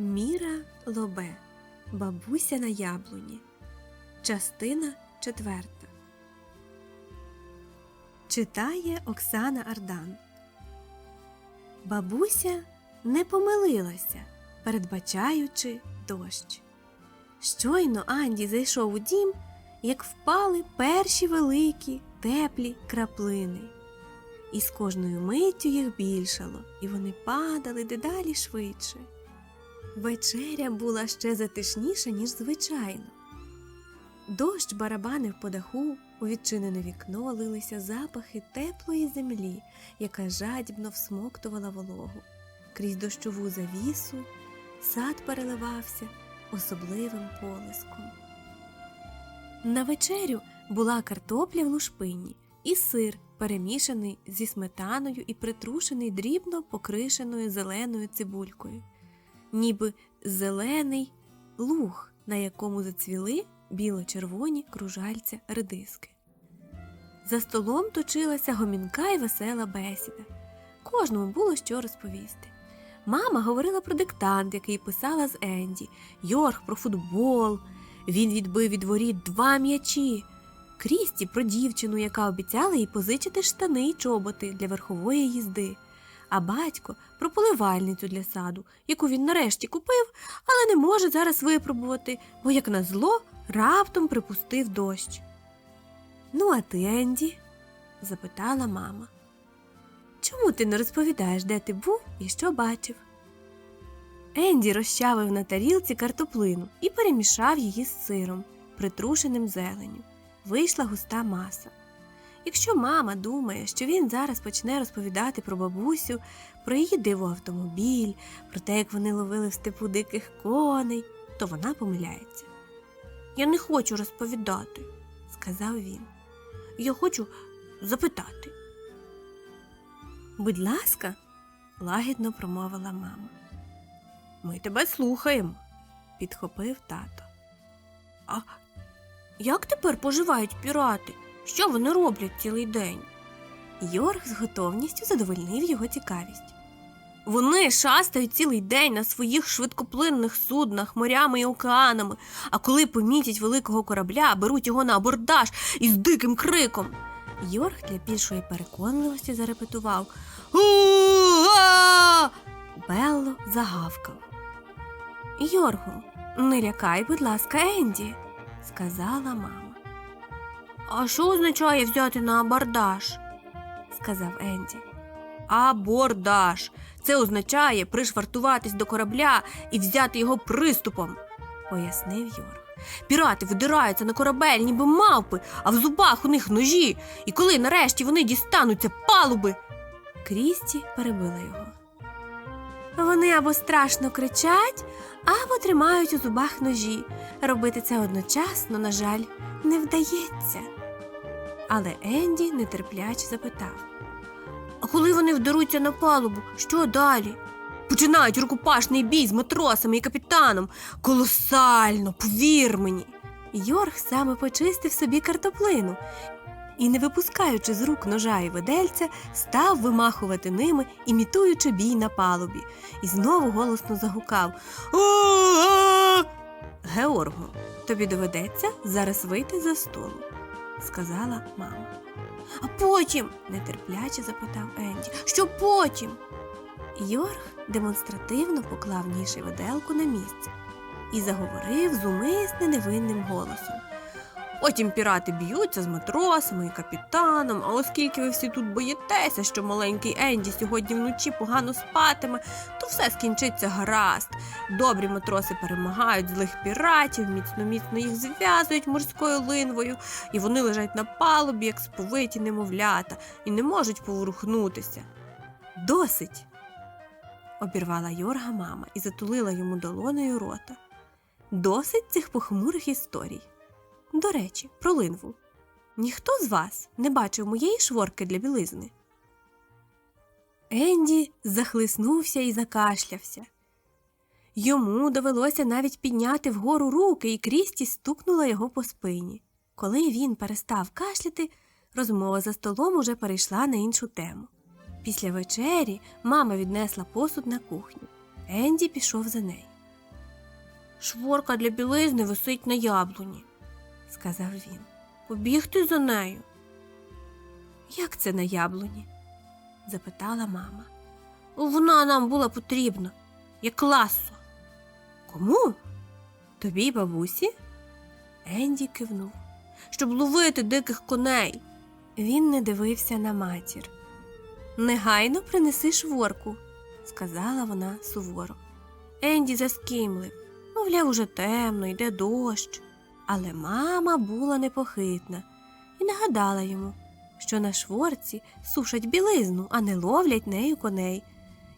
Міра Лобе. Бабуся на яблуні. Частина четверта. Читає Оксана Ардан. Бабуся не помилилася, передбачаючи дощ. Щойно Анді зайшов у дім, як впали перші великі, теплі краплини. І з кожною миттю їх більшало, і вони падали дедалі швидше. Вечеря була ще затишніша, ніж звичайно. Дощ барабанив по даху, у відчинене вікно лилися запахи теплої землі, яка жадібно всмоктувала вологу. Крізь дощову завісу сад переливався особливим полиском. На вечерю була картопля в лушпині і сир, перемішаний зі сметаною і притрушений дрібно покришеною зеленою цибулькою ніби зелений луг, на якому зацвіли біло-червоні кружальця редиски. За столом точилася гомінка і весела бесіда. Кожному було що розповісти. Мама говорила про диктант, який писала з Енді, Йорг про футбол. Він відбив від воріт два м'ячі. Крісті про дівчину, яка обіцяла їй позичити штани й чоботи для верхової їзди а батько про поливальницю для саду, яку він нарешті купив, але не може зараз випробувати, бо, як назло, раптом припустив дощ. Ну, а ти, Енді? запитала мама. Чому ти не розповідаєш, де ти був і що бачив? Енді розчавив на тарілці картоплину і перемішав її з сиром, притрушеним зеленню. Вийшла густа маса. Якщо мама думає, що він зараз почне розповідати про бабусю, про її дивоавтомобіль, про те, як вони ловили в степу диких коней, то вона помиляється. Я не хочу розповідати, сказав він. Я хочу запитати. Будь ласка, лагідно промовила мама. Ми тебе слухаємо, підхопив тато. А як тепер поживають пірати? Що вони роблять цілий день? Йорг з готовністю задовольнив його цікавість. Вони шастають цілий день на своїх швидкоплинних суднах, морями і океанами, а коли помітять великого корабля, беруть його на абордаж із диким криком. Йорг для більшої переконливості зарепетував «У-а!» Белло загавкав. Йоргу, не лякай, будь ласка, Енді, сказала мама. А що означає взяти на абордаж? сказав Енді. Абордаж. Це означає пришвартуватись до корабля і взяти його приступом, пояснив Йорг. Пірати видираються на корабель, ніби мавпи, а в зубах у них ножі, і коли нарешті вони дістануться палуби. Крісті перебила його. Вони або страшно кричать, або тримають у зубах ножі. Робити це одночасно, на жаль, не вдається. Але Енді нетерпляче запитав: А коли вони вдаруться на палубу, що далі? Починають рукопашний бій з матросами і капітаном. Колосально, повір мені. Йорг саме почистив собі картоплину і, не випускаючи з рук ножа і видельця, став вимахувати ними, імітуючи бій на палубі, і знову голосно загукав! Георго, тобі доведеться зараз вийти за столу, сказала мама. А потім, нетерпляче запитав Енді, що потім? Йорг демонстративно поклав ніж і виделку на місце і заговорив зумисне невинним голосом. Потім пірати б'ються з матросами і капітаном, а оскільки ви всі тут боїтеся, що маленький Енді сьогодні вночі погано спатиме, то все скінчиться гаразд. Добрі матроси перемагають злих піратів, міцно-міцно їх зв'язують морською линвою, і вони лежать на палубі, як сповиті немовлята, і не можуть поворухнутися. Досить. обірвала Йорга мама і затулила йому долонею рота. Досить цих похмурих історій. До речі, про линву. Ніхто з вас не бачив моєї шворки для білизни. Енді захлиснувся і закашлявся. Йому довелося навіть підняти вгору руки, і Крісті стукнула його по спині. Коли він перестав кашляти, розмова за столом уже перейшла на іншу тему. Після вечері мама віднесла посуд на кухню. Енді пішов за нею. Шворка для білизни висить на яблуні, сказав він. Побігти за нею. Як це на яблуні? запитала мама. Вона нам була потрібна, як ласо. Кому? Тобі, бабусі? Енді кивнув. Щоб ловити диких коней. Він не дивився на матір. Негайно принеси шворку, сказала вона суворо. Енді заскімлив. Мовляв, уже темно, йде дощ. Але мама була непохитна і нагадала йому, що на шворці сушать білизну, а не ловлять нею коней.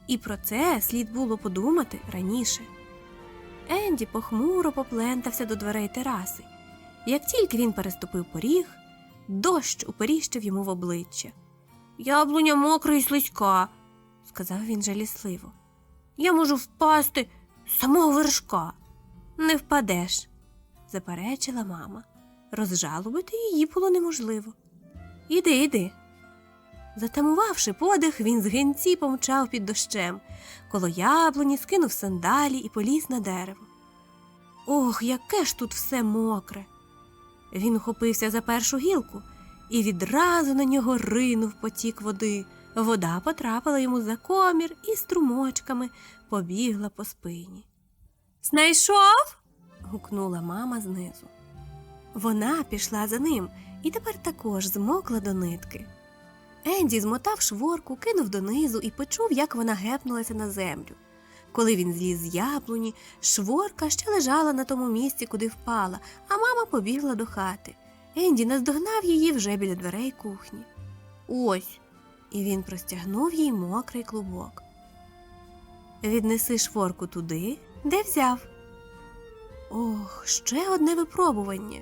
І про це слід було подумати раніше. Енді похмуро поплентався до дверей тераси. Як тільки він переступив поріг, дощ уперіщив йому в обличчя. Яблуня мокра і слизька, сказав він жалісливо. Я можу впасти з самого вершка. Не впадеш, заперечила мама. Розжалобити її було неможливо. Іди, іди. Затамувавши подих, він з гинці помчав під дощем, коло яблуні скинув сандалі і поліз на дерево. Ох, яке ж тут все мокре. Він ухопився за першу гілку і відразу на нього ринув потік води. Вода потрапила йому за комір і струмочками побігла по спині. Знайшов? Гукнула мама знизу. Вона пішла за ним і тепер також змокла до нитки. Енді змотав шворку, кинув донизу і почув, як вона гепнулася на землю. Коли він зліз з яблуні, шворка ще лежала на тому місці, куди впала, а мама побігла до хати. Енді наздогнав її вже біля дверей кухні. Ось. І він простягнув їй мокрий клубок. Віднеси шворку туди, де взяв. Ох, ще одне випробування.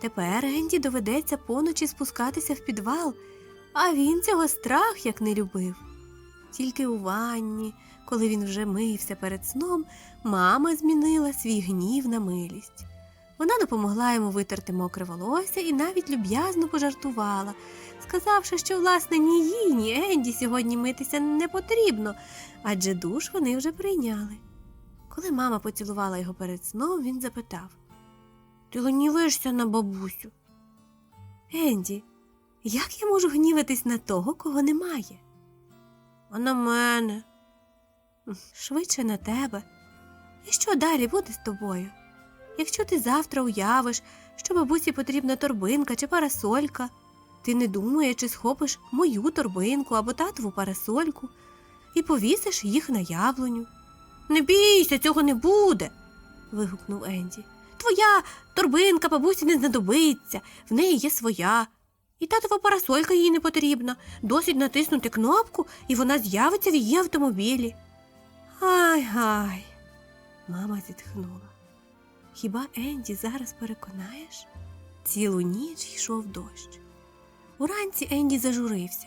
Тепер Енді доведеться поночі спускатися в підвал, а він цього страх як не любив. Тільки у ванні, коли він вже мився перед сном, мама змінила свій гнів на милість. Вона допомогла йому витерти мокре волосся і навіть люб'язно пожартувала, сказавши, що, власне, ні їй, ні Енді сьогодні митися не потрібно, адже душ вони вже прийняли. Коли мама поцілувала його перед сном, він запитав Ти гнівишся на бабусю? Енді, як я можу гніватись на того, кого немає? А на мене. Швидше на тебе. І що далі буде з тобою? Якщо ти завтра уявиш, що бабусі потрібна торбинка чи парасолька, ти не думаєш, чи схопиш мою торбинку або татову парасольку і повісиш їх на яблуню. Не бійся, цього не буде. вигукнув Енді. Твоя торбинка бабусі не знадобиться, в неї є своя. І татова парасолька їй не потрібна. Досить натиснути кнопку, і вона з'явиться в її автомобілі. Ай гай. Мама зітхнула. Хіба Енді зараз переконаєш? Цілу ніч йшов дощ. Уранці Енді зажурився.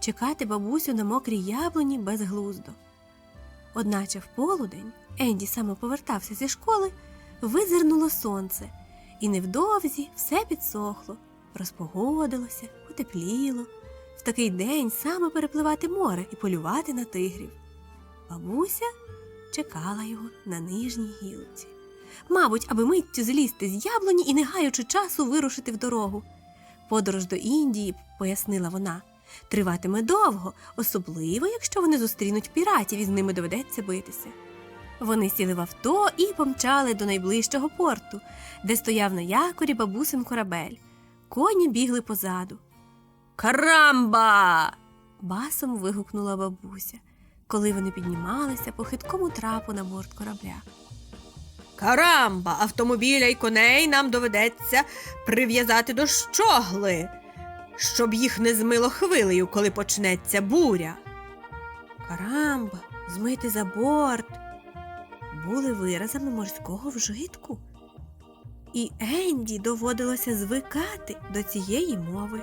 Чекати бабусю на мокрій яблуні безглуздо. Одначе в полудень Енді саме повертався зі школи, визирнуло сонце, і невдовзі все підсохло, розпогодилося, потепліло. В такий день саме перепливати море і полювати на тигрів. Бабуся чекала його на нижній гілці. Мабуть, аби миттю злізти з яблуні і, не гаючи часу, вирушити в дорогу. Подорож до Індії, пояснила вона, триватиме довго, особливо, якщо вони зустрінуть піратів і з ними доведеться битися. Вони сіли в авто і помчали до найближчого порту, де стояв на якорі бабусин корабель. Коні бігли позаду. Карамба. басом вигукнула бабуся, коли вони піднімалися по хиткому трапу на борт корабля. Карамба, автомобіля й коней нам доведеться прив'язати до щогли, щоб їх не змило хвилею, коли почнеться буря. Карамба, змити за борт були виразами морського вжитку, і Енді доводилося звикати до цієї мови.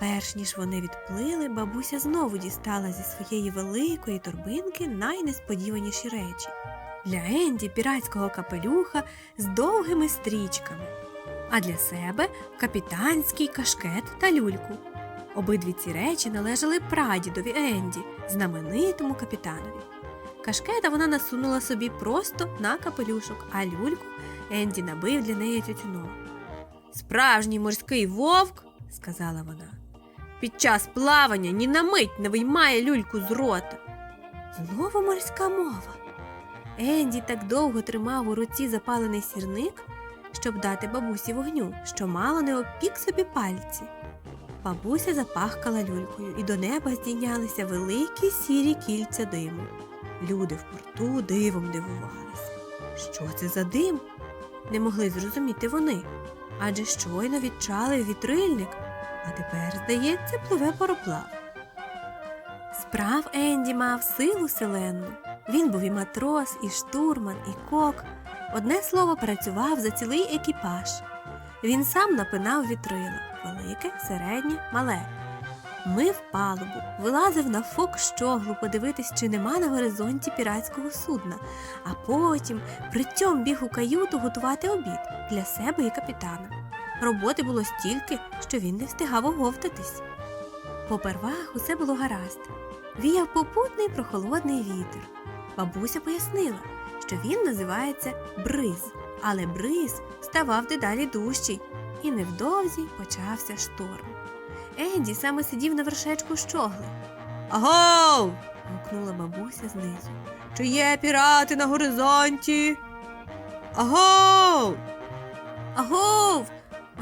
Перш ніж вони відплили, бабуся знову дістала зі своєї великої торбинки найнесподіваніші речі для Енді піратського капелюха з довгими стрічками, а для себе капітанський кашкет та люльку. Обидві ці речі належали прадідові Енді, знаменитому капітанові. Кашкета вона насунула собі просто на капелюшок, а люльку Енді набив для неї тютюном. Справжній морський вовк, сказала вона, під час плавання ні на мить не виймає люльку з рота. Знову морська мова. Енді так довго тримав у руці запалений сірник, щоб дати бабусі вогню, що мало не обпік собі пальці. Бабуся запахкала люлькою, і до неба здійнялися великі сірі кільця диму. Люди в порту дивом дивувалися. Що це за дим? Не могли зрозуміти вони. Адже щойно відчали вітрильник, а тепер, здається, пливе пароплав. Справ Енді мав силу селенну. Він був і матрос, і штурман, і кок. Одне слово працював за цілий екіпаж. Він сам напинав вітрило велике, середнє, мале. Мив палубу, вилазив на фок щоглу подивитись, чи нема на горизонті піратського судна, а потім притьом біг у каюту готувати обід для себе і капітана. Роботи було стільки, що він не встигав оговтатись. Попервах усе було гаразд. Віяв попутний прохолодний вітер. Бабуся пояснила, що він називається бриз, але бриз ставав дедалі дужчий, і невдовзі почався шторм. Енді саме сидів на вершечку щогли. Агов. гукнула бабуся знизу. Чи є пірати на горизонті? Агов. Агов.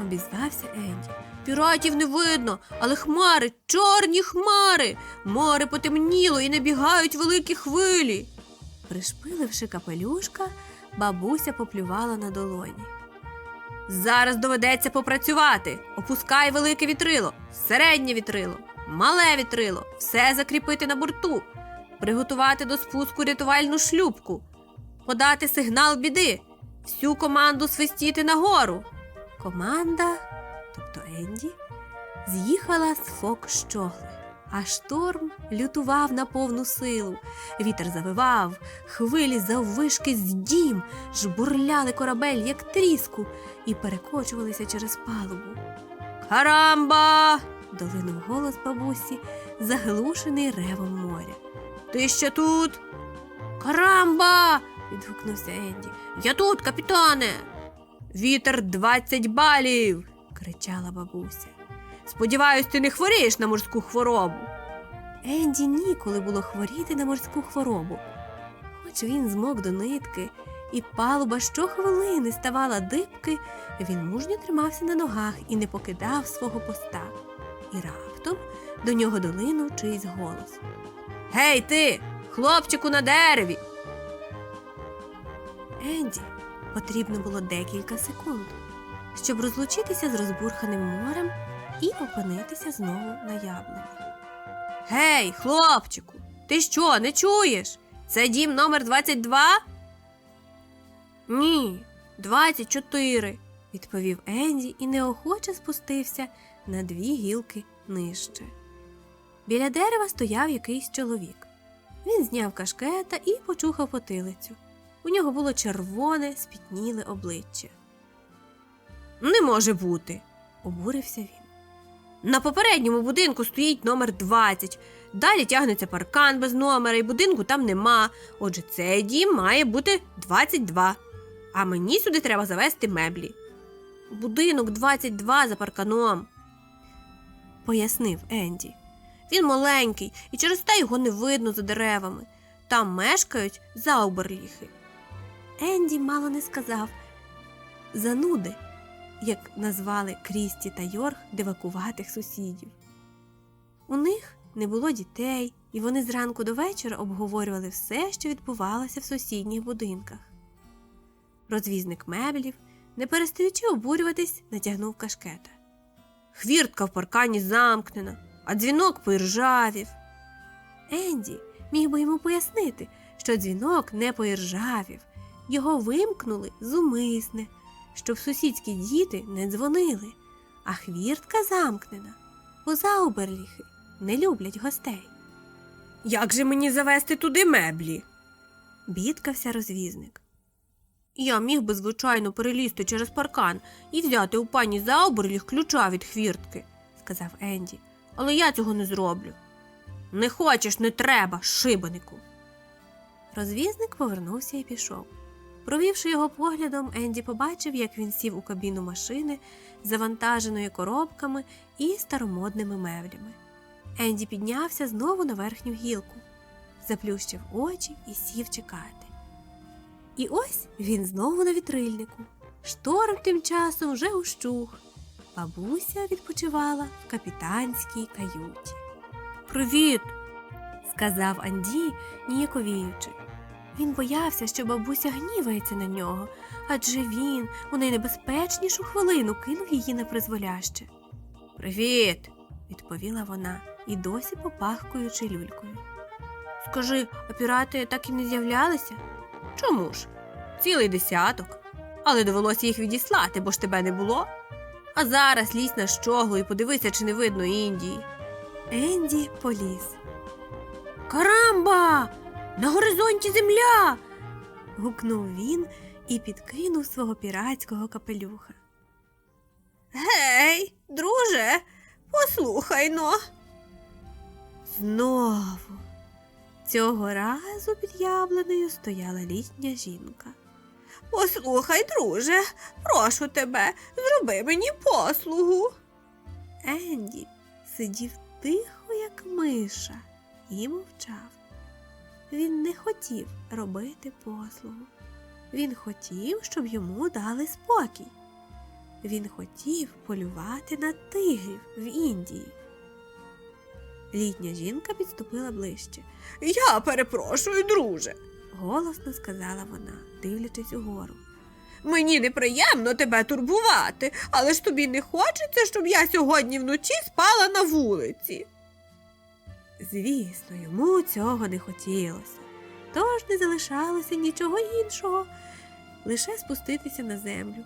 обізвався Енді. Піратів не видно, але хмари, чорні хмари. Море потемніло і набігають великі хвилі. Пришпиливши капелюшка, бабуся поплювала на долоні. Зараз доведеться попрацювати. Опускай велике вітрило, середнє вітрило, мале вітрило, все закріпити на борту, приготувати до спуску рятувальну шлюпку, подати сигнал біди, всю команду свистіти нагору. Команда, тобто Енді, з'їхала з фок щогли, а шторм лютував на повну силу. Вітер завивав, хвилі заввишки з дім, жбурляли корабель, як тріску, і перекочувалися через палубу. Карамба. долинув голос бабусі, заглушений ревом моря. Ти ще тут? Карамба. відгукнувся Енді. Я тут, капітане. Вітер двадцять балів. кричала бабуся. Сподіваюсь, ти не хворієш на морську хворобу. Енді ніколи було хворіти на морську хворобу. Хоч він змок до нитки, і палуба щохвилини ставала дибки, він мужньо тримався на ногах і не покидав свого поста. І раптом до нього долинув чийсь голос. Гей, ти, хлопчику на дереві. Енді потрібно було декілька секунд, щоб розлучитися з розбурханим морем і опинитися знову на яблуні. Гей, хлопчику, ти що, не чуєш? Це дім номер 22? Ні, 24, відповів Енді і неохоче спустився на дві гілки нижче. Біля дерева стояв якийсь чоловік. Він зняв кашкета і почухав потилицю. У нього було червоне, спітніле обличчя. Не може бути, обурився він. На попередньому будинку стоїть номер 20. Далі тягнеться паркан без номера, і будинку там нема. Отже, цей дім має бути 22. А мені сюди треба завести меблі. Будинок 22 за парканом, пояснив Енді. Він маленький, і через те його не видно за деревами. Там мешкають зауберліхи. Енді мало не сказав зануди, як назвали Крісті та Йорг дивакуватих сусідів. У них не було дітей, і вони зранку до вечора обговорювали все, що відбувалося в сусідніх будинках. Розвізник меблів, не перестаючи обурюватись, натягнув кашкета. Хвіртка в паркані замкнена, а дзвінок поіржавів. Енді міг би йому пояснити, що дзвінок не поіржавів, його вимкнули зумисне, щоб сусідські діти не дзвонили, а хвіртка замкнена, бо зауберліхи не люблять гостей. Як же мені завести туди меблі? бідкався розвізник. Я міг би, звичайно, перелізти через паркан і взяти у пані Зауберліх ключа від хвіртки, сказав Енді, але я цього не зроблю. Не хочеш, не треба, шибанику. Розвізник повернувся і пішов. Провівши його поглядом, Енді побачив, як він сів у кабіну машини, завантаженої коробками і старомодними меблями. Енді піднявся знову на верхню гілку, заплющив очі і сів чекати. І ось він знову на вітрильнику. Шторм тим часом вже ущух. Бабуся відпочивала в капітанській каюті. Привіт! сказав Анді, ніяковіючи. Він боявся, що бабуся гнівається на нього, адже він у найнебезпечнішу хвилину кинув її на призволяще. Привіт, відповіла вона і досі попахкуючи люлькою. Скажи, а пірати так і не з'являлися? Чому ж? Цілий десяток. Але довелося їх відіслати, бо ж тебе не було. А зараз лізь на щоглу і подивися, чи не видно Індії. Енді поліз. Карамба! На горизонті земля. гукнув він і підкинув свого піратського капелюха. Гей, друже, послухай но. Знову. Цього разу під яблунею стояла літня жінка. Послухай, друже, прошу тебе, зроби мені послугу. Енді сидів тихо, як миша, і мовчав. Він не хотів робити послугу. Він хотів, щоб йому дали спокій. Він хотів полювати на тигрів в Індії. Літня жінка підступила ближче. Я перепрошую, друже, голосно сказала вона, дивлячись угору. Мені неприємно тебе турбувати, але ж тобі не хочеться, щоб я сьогодні вночі спала на вулиці. Звісно, йому цього не хотілося, тож не залишалося нічого іншого, лише спуститися на землю.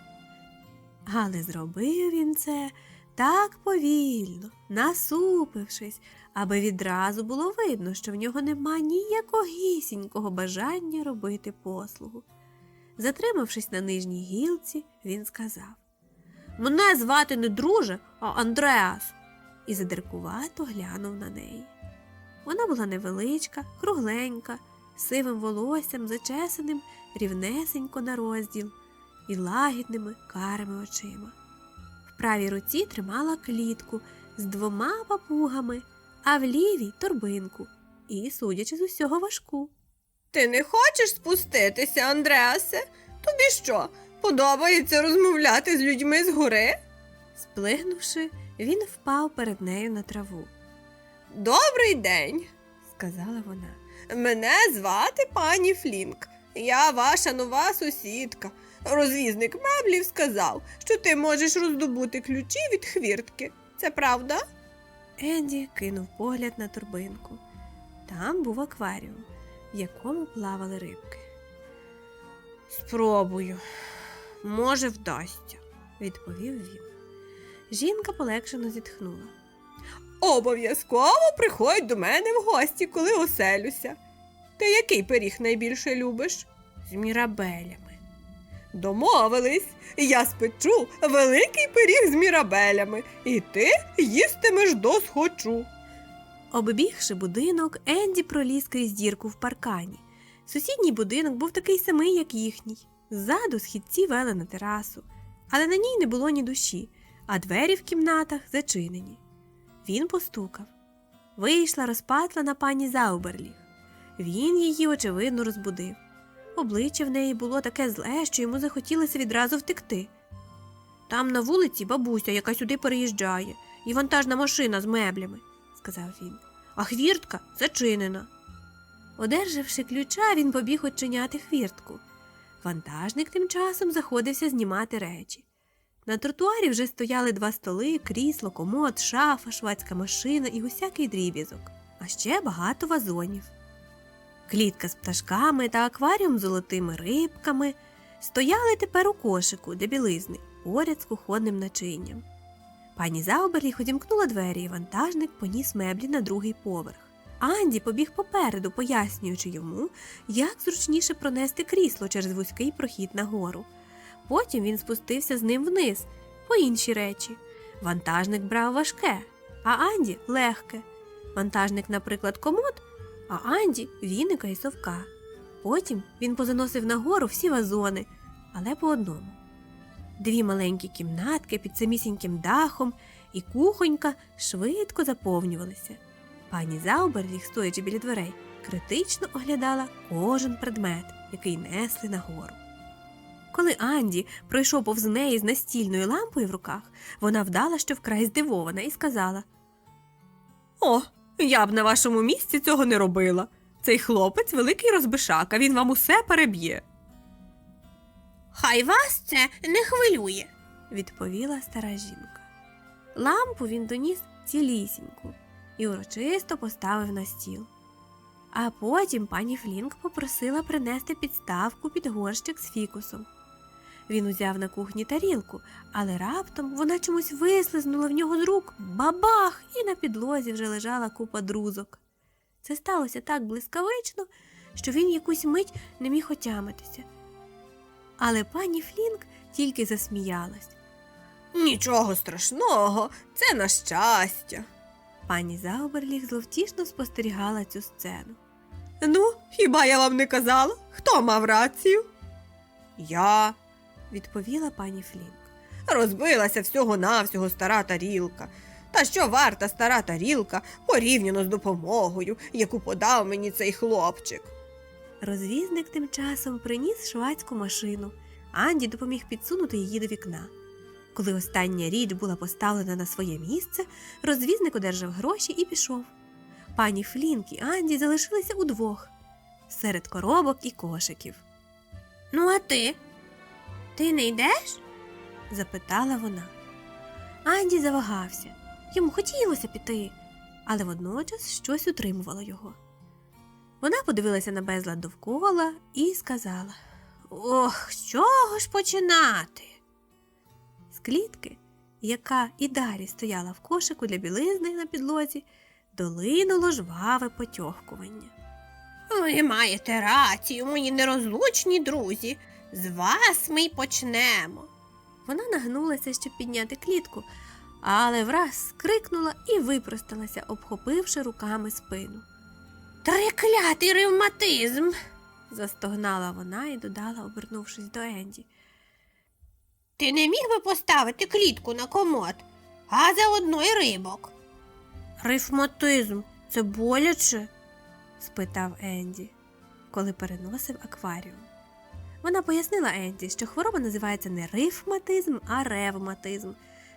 Але зробив він це так повільно, насупившись, аби відразу було видно, що в нього нема ніякогісінького бажання робити послугу. Затримавшись на нижній гілці, він сказав Мене звати не друже, а Андреас, і задиркувато глянув на неї. Вона була невеличка, кругленька, сивим волоссям, зачесаним рівнесенько на розділ і лагідними карими очима. В правій руці тримала клітку з двома папугами, а в лівій торбинку і, судячи з усього, важку. Ти не хочеш спуститися, Андреасе? Тобі що, подобається розмовляти з людьми з гори? Сплигнувши, він впав перед нею на траву. Добрий день, Сказала вона. мене звати пані Флінк. Я ваша нова сусідка. Розвізник меблів сказав, що ти можеш роздобути ключі від хвіртки. Це правда? Енді кинув погляд на торбинку. Там був акваріум, в якому плавали рибки. Спробую, може, вдасться, відповів він. Жінка полегшено зітхнула. Обов'язково приходь до мене в гості, коли оселюся. Ти який пиріг найбільше любиш? З мірабелями. Домовились, я спечу великий пиріг з мірабелями, і ти їстимеш досхочу. Оббігши будинок, Енді проліз крізь дірку в паркані. Сусідній будинок був такий самий, як їхній. Ззаду східці вели на терасу, але на ній не було ні душі, а двері в кімнатах зачинені. Він постукав. Вийшла розпатлана пані Зауберліг. Він її, очевидно, розбудив. Обличчя в неї було таке зле, що йому захотілося відразу втекти. Там на вулиці бабуся, яка сюди переїжджає, і вантажна машина з меблями, сказав він, а хвіртка зачинена. Одержавши ключа, він побіг очиняти хвіртку. Вантажник тим часом заходився знімати речі. На тротуарі вже стояли два столи, крісло, комод, шафа, швадська машина і усякий дріб'язок, а ще багато вазонів. Клітка з пташками та акваріум з золотими рибками стояли тепер у кошику для білизни, поряд з кухонним начинням. Пані Зауберліх одімкнула двері, і вантажник поніс меблі на другий поверх. Анді побіг попереду, пояснюючи йому, як зручніше пронести крісло через вузький прохід нагору. Потім він спустився з ним вниз, по інші речі. Вантажник брав важке, а Анді легке. Вантажник, наприклад, комод, а Анді віника і совка. Потім він позаносив нагору всі вазони, але по одному. Дві маленькі кімнатки під самісіньким дахом і кухонька швидко заповнювалися. Пані Зауберліг, стоячи біля дверей, критично оглядала кожен предмет, який несли нагору. Коли Анді пройшов повз неї з настільною лампою в руках, вона вдала, що вкрай здивована, і сказала: О, я б на вашому місці цього не робила. Цей хлопець великий розбишака, він вам усе переб'є. Хай вас це не хвилює. відповіла стара жінка. Лампу він доніс цілісіньку і урочисто поставив на стіл. А потім пані Флінк попросила принести підставку під горщик з фікусом. Він узяв на кухні тарілку, але раптом вона чомусь вислизнула в нього з рук бабах, і на підлозі вже лежала купа друзок. Це сталося так блискавично, що він якусь мить не міг отямитися. Але пані Флінк тільки засміялась. Нічого страшного, це на щастя. Пані Зауберліг зловтішно спостерігала цю сцену. Ну, хіба я вам не казала? Хто мав рацію? Я. Відповіла пані Флінк. Розбилася всього-навсього стара тарілка. Та що варта стара тарілка порівняно з допомогою, яку подав мені цей хлопчик? Розвізник тим часом приніс швадську машину. Анді допоміг підсунути її до вікна. Коли остання річ була поставлена на своє місце, розвізник одержав гроші і пішов. Пані Флінк і Анді залишилися удвох серед коробок і кошиків. Ну, а ти? Ти не йдеш? запитала вона. Анді завагався. Йому хотілося піти, але водночас щось утримувало його. Вона подивилася на безлад довкола і сказала: Ох, з чого ж починати? З клітки, яка і далі стояла в кошику для білизни на підлозі, долинуло жваве потьохкування. Ви маєте рацію, мої нерозлучні друзі. З вас ми й почнемо. Вона нагнулася, щоб підняти клітку, але враз скрикнула і випросталася, обхопивши руками спину. Треклятий ревматизм. Застогнала вона і додала, обернувшись до Енді. Ти не міг би поставити клітку на комод, а заодно й рибок. Рифматизм це боляче? спитав Енді, коли переносив акваріум. Вона пояснила Енді, що хвороба називається не рифматизм, а ревматизм,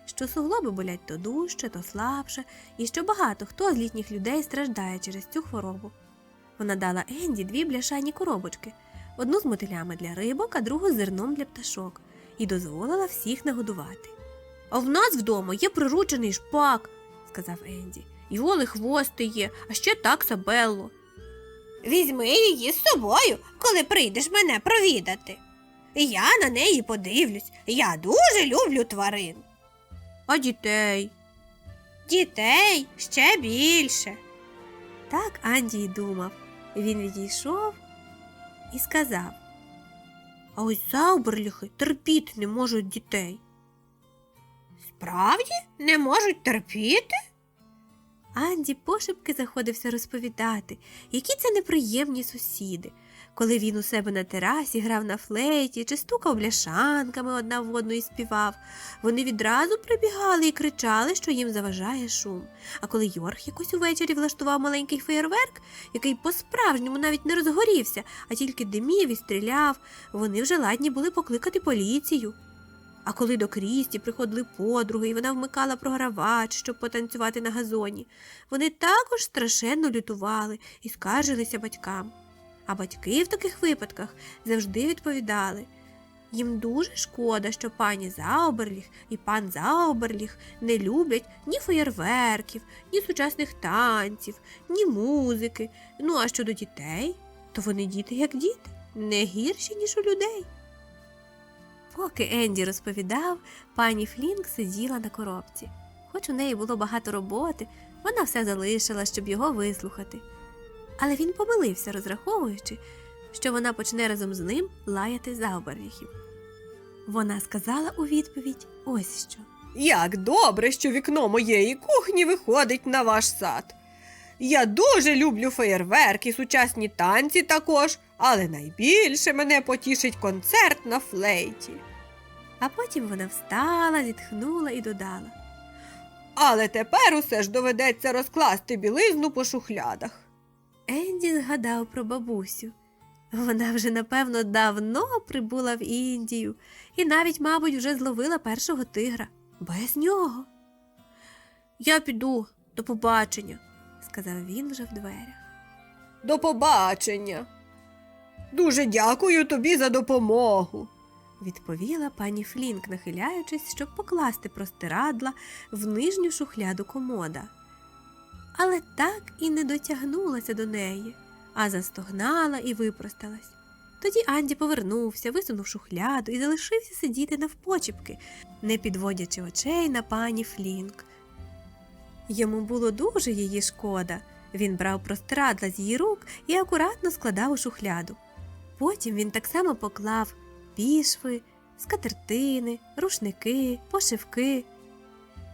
що суглоби болять то дужче, то слабше, і що багато хто з літніх людей страждає через цю хворобу. Вона дала Енді дві бляшані коробочки, одну з мотилями для рибок, а другу з зерном для пташок, і дозволила всіх нагодувати. А в нас вдома є приручений шпак, сказав Енді. І Оли хвости є, а ще такса Белло. Візьми її з собою, коли прийдеш мене провідати. Я на неї подивлюсь. Я дуже люблю тварин. А дітей. Дітей ще більше. Так Анді й думав. Він відійшов і сказав: А ось зауберліхи терпіти не можуть дітей. Справді не можуть терпіти? Анді пошепки заходився розповідати, які це неприємні сусіди. Коли він у себе на терасі грав на флейті чи стукав бляшанками одна в одну і співав, вони відразу прибігали і кричали, що їм заважає шум. А коли Йорг якось увечері влаштував маленький феєрверк, який по-справжньому навіть не розгорівся, а тільки димів і стріляв, вони вже ладні були покликати поліцію. А коли до Крісті приходили подруги, і вона вмикала програвач, щоб потанцювати на газоні, вони також страшенно лютували і скаржилися батькам. А батьки в таких випадках завжди відповідали. Їм дуже шкода, що пані Заоберліг і пан Заоберліг не люблять ні феєрверків, ні сучасних танців, ні музики. Ну а щодо дітей, то вони діти як діти, не гірші, ніж у людей. Поки Енді розповідав, пані Флінк сиділа на коробці. Хоч у неї було багато роботи, вона все залишила, щоб його вислухати. Але він помилився, розраховуючи, що вона почне разом з ним лаяти заобервіхів. Вона сказала у відповідь ось що. Як добре, що вікно моєї кухні виходить на ваш сад. Я дуже люблю феєрверки, сучасні танці також, але найбільше мене потішить концерт на флейті. А потім вона встала, зітхнула і додала. Але тепер усе ж доведеться розкласти білизну по шухлядах. Енді згадав про бабусю. Вона вже, напевно, давно прибула в Індію і навіть, мабуть, вже зловила першого тигра. Без нього. Я піду, до побачення, сказав він вже в дверях. До побачення. Дуже дякую тобі за допомогу. Відповіла пані Флінк, нахиляючись, щоб покласти простирадла в нижню шухляду комода. Але так і не дотягнулася до неї, а застогнала і випросталась. Тоді Анді повернувся, висунув шухляду і залишився сидіти навпочіпки, не підводячи очей на пані Флінк. Йому було дуже її шкода. Він брав простирадла з її рук і акуратно складав у шухляду. Потім він так само поклав пішви, скатертини, рушники, пошивки.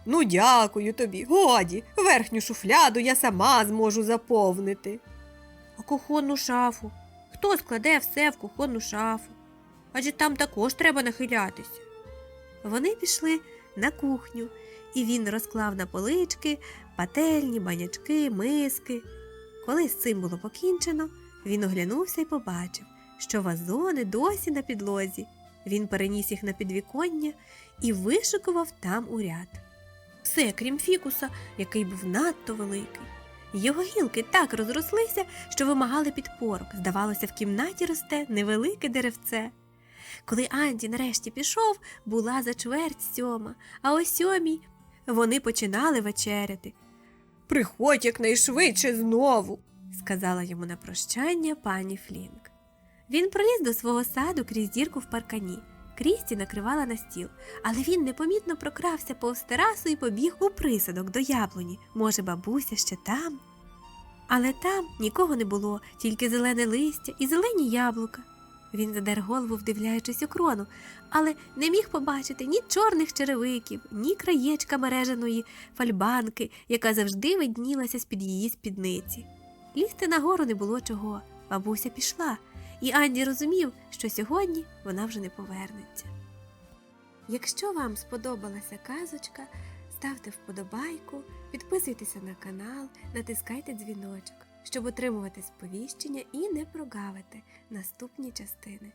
Ну, дякую тобі. Годі, верхню шуфляду я сама зможу заповнити. А кухонну шафу. Хто складе все в кухонну шафу? Адже там також треба нахилятися. Вони пішли на кухню, і він розклав на полички пательні, банячки, миски. Коли з цим було покінчено, він оглянувся і побачив, що вазони досі на підлозі. Він переніс їх на підвіконня і вишикував там у ряд. Все, крім фікуса, який був надто великий. Його гілки так розрослися, що вимагали підпорок. Здавалося, в кімнаті росте невелике деревце. Коли Анді нарешті пішов, була за чверть сьома, а о сьомій вони починали вечеряти, Приходь якнайшвидше знову. сказала йому на прощання пані Флінк. Він проліз до свого саду крізь дірку в паркані. Крісті накривала на стіл, але він непомітно прокрався повз терасу і побіг у присадок до яблуні. Може, бабуся ще там? Але там нікого не було, тільки зелене листя і зелені яблука. Він задер голову, вдивляючись у крону, але не міг побачити ні чорних черевиків, ні краєчка мережаної фальбанки, яка завжди виднілася з-під її спідниці. Лізти нагору не було чого. Бабуся пішла, і Анді розумів, що сьогодні вона вже не повернеться. Якщо вам сподобалася казочка, ставте вподобайку, підписуйтеся на канал, натискайте дзвіночок, щоб отримувати сповіщення і не прогавити наступні частини.